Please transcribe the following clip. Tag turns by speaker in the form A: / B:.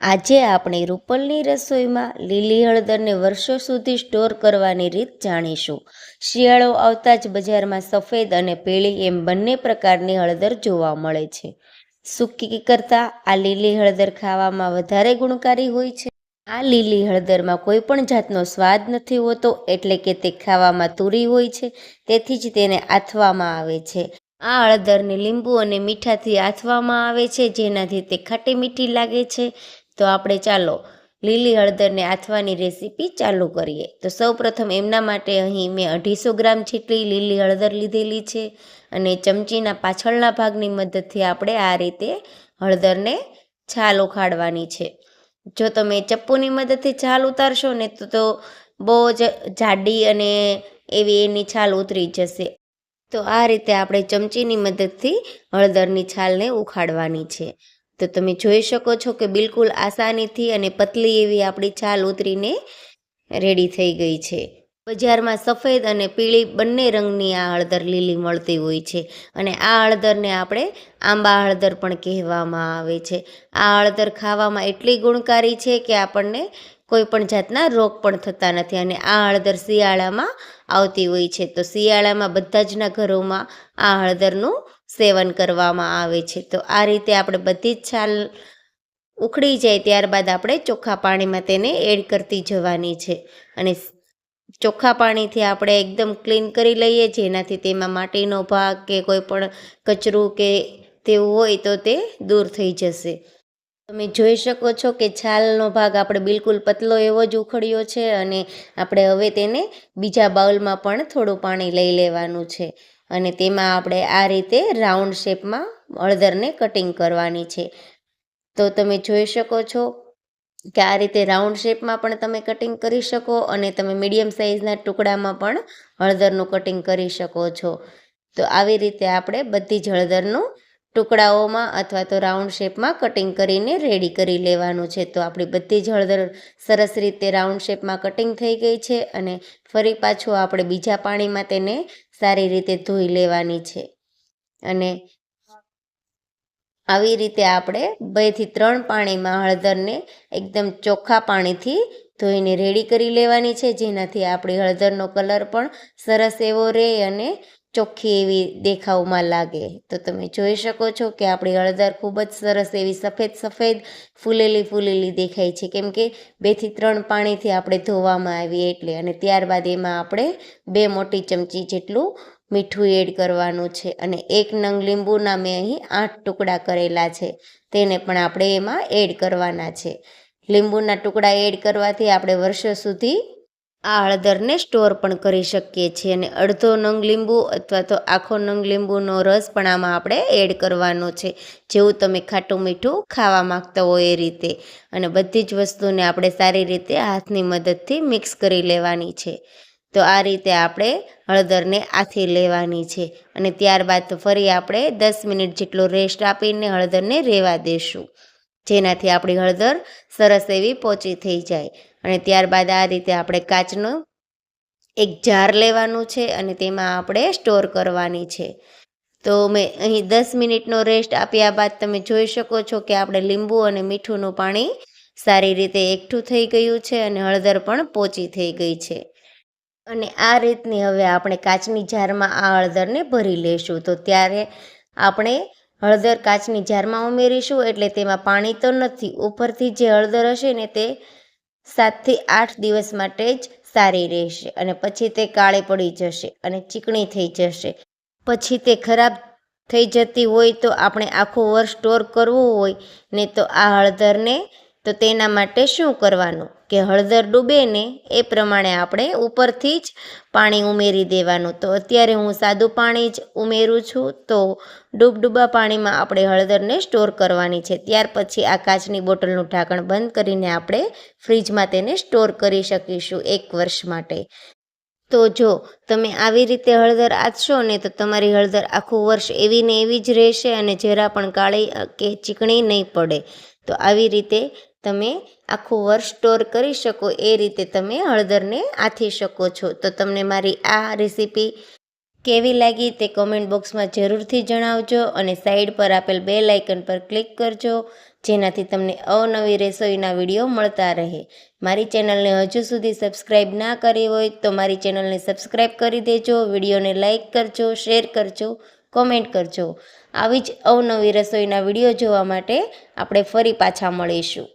A: આજે આપણે રૂપલની રસોઈમાં લીલી હળદરને વર્ષો સુધી સ્ટોર કરવાની રીત જાણીશું. શિયાળો આવતા જ બજારમાં સફેદ અને પીળી એમ બંને પ્રકારની હળદર જોવા મળે છે. સૂકી કરતાં આ લીલી હળદર ખાવામાં વધારે ગુણકારી હોય છે. આ લીલી હળદરમાં કોઈ પણ જાતનો સ્વાદ નથી હોતો એટલે કે તે ખાવામાં તુરી હોય છે, તેથી જ તેને આથવામાં આવે છે. આ હળદરને લીંબુ અને મીઠાથી આથવામાં આવે છે, જેનાથી તે ખાટી મીઠી લાગે છે. તો આપણે ચાલો લીલી હળદરને આથવાની રેસીપી ચાલુ કરીએ. તો સૌપ્રથમ એમના માટે અહીં મેં અઢીસો ગ્રામ જેટલી લીલી હળદર લીધેલી છે અને ચમચીના પાછળના ભાગની મદદથી આપણે આ રીતે હળદરને છાલ ઉખાડવાની છે. જો તમે ચપ્પુની મદદથી છાલ ઉતારશો ને તો તો બહુ જ જાડી અને એવી એની છાલ ઉતરી જશે. તો આ રીતે આપણે ચમચીની મદદથી હળદરની છાલને ઉખાડવાની છે. તો તમે જોઈ શકો છો કે બિલકુલ આસાનીથી અને પતલી એવી આપણી છાલ ઉતરીને રેડી થઈ ગઈ છે. બજારમાં સફેદ અને પીળી બંને રંગની આ હળદર લીલી મળતી હોય છે અને આ હળદરને આપણે આંબા હળદર પણ કહેવામાં આવે છે. આ હળદર ખાવામાં એટલી ગુણકારી છે કે આપણને કોઈ પણ જાતના રોગ પણ થતા નથી અને આ હળદર શિયાળામાં આવતી હોય છે. તો શિયાળામાં બધા જના ઘરોમાં આ હળદરનું સેવન કરવામાં આવે છે. તો આ રીતે આપણે બધી જ છાલ ઉખડી જાય ત્યારબાદ આપણે ચોખ્ખા પાણીમાં તેને એડ કરતી જવાની છે. અને ચોખ્ખા પાણીથી આપણે એકદમ ક્લીન કરી લઈએ, જેનાથી તેમાં માટીનો ભાગ કે કોઈ પણ કચરું કે તેવું હોય તો તે દૂર થઈ જશે. તમે જોઈ શકો છો કે છાલનો ભાગ આપણે બિલકુલ પતલો એવો જ ઉખડ્યો છે અને આપણે હવે તેને બીજા બાઉલમાં પણ થોડું પાણી લઈ લેવાનું છે. અને તેમાં આપણે આ રીતે રાઉન્ડ શેપમાં હળદરને કટિંગ કરવાની છે. તો તમે જોઈ શકો છો કે આ રીતે રાઉન્ડ શેપમાં પણ તમે કટિંગ કરી શકો અને તમે મીડિયમ સાઇઝના ટુકડામાં પણ હળદરનું કટિંગ કરી શકો છો. તો આવી રીતે આપણે બધી જ હળદરનું ટુકડાઓમાં અથવા તો રાઉન્ડ શેપમાં કટિંગ કરીને રેડી કરી લેવાનું છે. તો આપણી બધી જ હળદર સરસ રીતે રાઉન્ડ શેપમાં કટિંગ થઈ ગઈ છે અને ફરી પાછું આપણે બીજા પાણીમાં તેને સારી રીતે ધોઈ લેવાની છે. અને આવી રીતે આપણે બેથી ત્રણ પાણીમાં હળદરને એકદમ ચોખ્ખા પાણીથી ધોઈને રેડી કરી લેવાની છે. જેનાથી આપણી હળદરનો કલર પણ સરસ એવો રહે અને ચોખ્ખી એવી દેખાવમાં લાગે. તો તમે જોઈ શકો છો કે આપણી હળદર ખૂબ જ સરસ એવી સફેદ સફેદ ફૂલેલી ફૂલેલી દેખાય છે. કેમ કે બેથી ત્રણ પાણીથી આપણે ધોવામાં આવી એટલે અને ત્યારબાદ એમાં આપણે બે મોટી ચમચી જેટલું મીઠું એડ કરવાનું છે. અને એક નંગ લીંબુના મેં અહીં આઠ ટુકડા કરેલા છે. તેને પણ આપણે એમાં એડ કરવાના છે. લીંબુના ટુકડા એડ કરવાથી આપણે વર્ષો સુધી આ હળદરને સ્ટોર પણ કરી શકીએ છીએ અને અડધો નંગ લીંબુ અથવા તો આખો નંગ લીંબુનો રસ પણ આમાં આપણે એડ કરવાનો છે. જેવું તમે ખાટું મીઠું ખાવા માગતા હોય એ રીતે. અને બધી જ વસ્તુને આપણે સારી રીતે હાથની મદદથી મિક્સ કરી લેવાની છે. તો આ રીતે આપણે હળદરને આથી લેવાની છે અને ત્યારબાદ ફરી આપણે દસ મિનિટ જેટલો રેસ્ટ આપીને હળદરને રહેવા દેશું. જેનાથી આપણી હળદર સરસ એવી પોચી થઈ જાય. અને ત્યારબાદ આ રીતે આપણે કાચનો એક જાર લેવાનું છે અને તેમાં આપણે સ્ટોર કરવાની છે. તો મેં અહીં દસ મિનિટનો રેસ્ટ આપ્યા બાદ તમે જોઈ શકો છો કે આપણે લીંબુ અને મીઠુંનું પાણી સારી રીતે એકઠું થઈ ગયું છે અને હળદર પણ પોચી થઈ ગઈ છે. અને આ રીતની હવે આપણે કાચની જારમાં આ હળદરને ભરી લેશું. તો ત્યારે આપણે હળદર કાચની જારમાં ઉમેરીશું એટલે તેમાં પાણી તો નથી. ઉપરથી જે હળદર હશે ને તે સાતથી આઠ દિવસ માટે જ સારી રહેશે અને પછી તે કાળી પડી જશે અને ચીકણી થઈ જશે. પછી તે ખરાબ થઈ જતી હોય તો આપણે આખું વર્ષ સ્ટોર કરવું હોય ને તો આ હળદરને તો તેના માટે શું કરવાનું? કે હળદર ડૂબે ને એ પ્રમાણે આપણે ઉપરથી જ પાણી ઉમેરી દેવાનું. તો અત્યારે હું સાદું પાણી જ ઉમેરું છું. તો ડૂબડૂબા પાણીમાં આપણે હળદરને સ્ટોર કરવાની છે. ત્યાર પછી આ કાચની બોટલનું ઢાંકણ બંધ કરીને આપણે ફ્રીજમાં તેને સ્ટોર કરી શકીશું એક વર્ષ માટે. તો જો તમે આવી રીતે હળદર આચશો ને તો તમારી હળદર આખું વર્ષ એવી ને એવી જ રહેશે અને જરા પણ કાળી કે ચીકણી નહીં પડે. તો આવી રીતે તમે આખું વર્ષ સ્ટોર કરી શકો, એ રીતે તમે હળદરને આથી શકો છો. તો તમને મારી આ રેસીપી કેવી લાગી તે કોમેન્ટ બોક્સમાં જરૂરથી જણાવજો અને સાઈડ પર આપેલ બે લાઇકન પર ક્લિક કરજો, જેનાથી તમને અવનવી રસોઈના વીડિયો મળતા રહે. મારી ચેનલને હજુ સુધી સબસ્ક્રાઈબ ના કરી હોય તો મારી ચેનલને સબસ્ક્રાઈબ કરી દેજો, વિડીયોને લાઇક કરજો શેર કરજો કોમેન્ટ કરજો. આવી જ અવનવી રસોઈના વીડિયો જોવા માટે આપણે ફરી પાછા મળીશું.